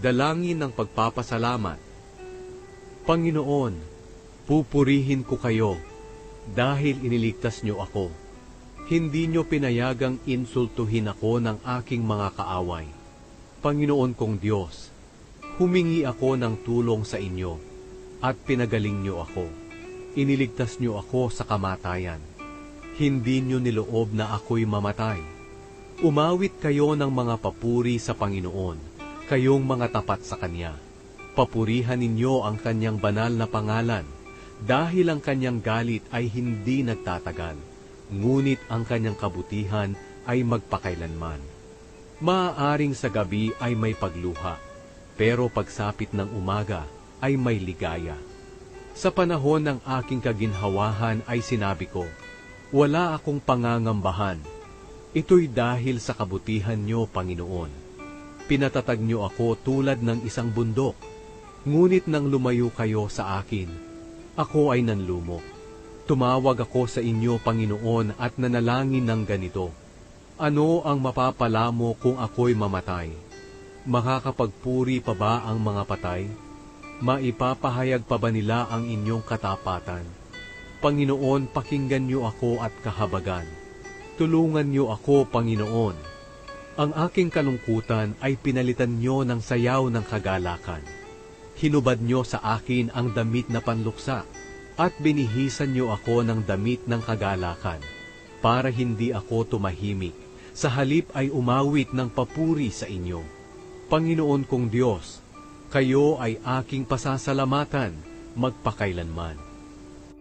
Dalangin ng pagpapasalamat. Panginoon, pupurihin ko kayo dahil iniligtas niyo ako. Hindi niyo pinayagang insultuhin ako ng aking mga kaaway. Panginoon kong Diyos, humingi ako ng tulong sa inyo at pinagaling niyo ako. Iniligtas niyo ako sa kamatayan. Hindi niyo niloob na ako'y mamatay. Umawit kayo ng mga papuri sa Panginoon, kayong mga tapat sa Kanya. Papurihan ninyo ang Kanyang banal na pangalan, dahil ang Kanyang galit ay hindi nagtatagal, ngunit ang Kanyang kabutihan ay magpakailanman. Maaaring sa gabi ay may pagluha, pero pagsapit ng umaga ay may ligaya. Sa panahon ng aking kaginhawahan ay sinabi ko, wala akong pangangambahan. Ito'y dahil sa kabutihan niyo, Panginoon. Pinatatag niyo ako tulad ng isang bundok. Ngunit nang lumayo kayo sa akin, ako ay nanlumok. Tumawag ako sa inyo, Panginoon, at nanalangin ng ganito. Ano ang mapapala mo kung ako'y mamatay? Makakapagpuri pa ba ang mga patay? Maipapahayag pa ba nila ang inyong katapatan? Panginoon, pakinggan niyo ako at kahabagan. Tulungan niyo ako, Panginoon. Ang aking kalungkutan ay pinalitan niyo ng sayaw ng kagalakan. Hinubad niyo sa akin ang damit na panluksa at binihisan niyo ako ng damit ng kagalakan para hindi ako tumahimik. Sa halip ay umawit ng papuri sa inyo. Panginoon kong Diyos, kayo ay aking pasasalamatan magpakailanman.